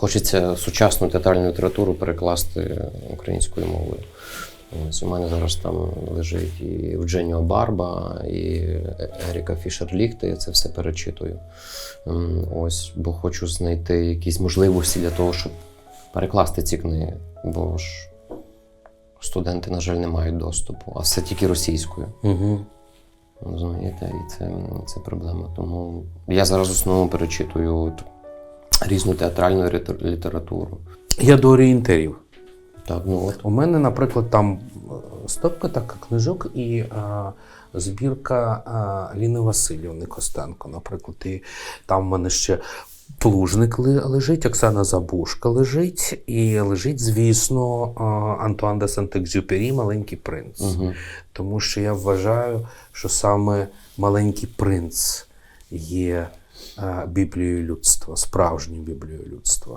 Хочеться сучасну театральну літературу перекласти українською мовою. Ось у мене зараз там лежить і Евдженіо Барба, і Еріка Фішер Ліхте. Я це все перечитую. Ось, бо хочу знайти якісь можливості для того, щоб перекласти ці книги. Бо ж студенти, на жаль, не мають доступу, а все тільки російською. Угу. Розумієте, і це, це проблема. Тому я зараз в основному перечитую різну театральну літературу. Я до орієнтирів. Так, ну от. У мене, наприклад, там е, стопка така книжок і а, збірка а, Ліни Васильівни Костенко, наприклад. І там в мене ще Плужник лежить, Оксана Забушка лежить, і лежить, звісно, Антуан де Сент-Екзюпері Маленький принц. Угу. Тому що я вважаю, що саме Маленький принц є е, Біблією людства, справжньою Біблією людства.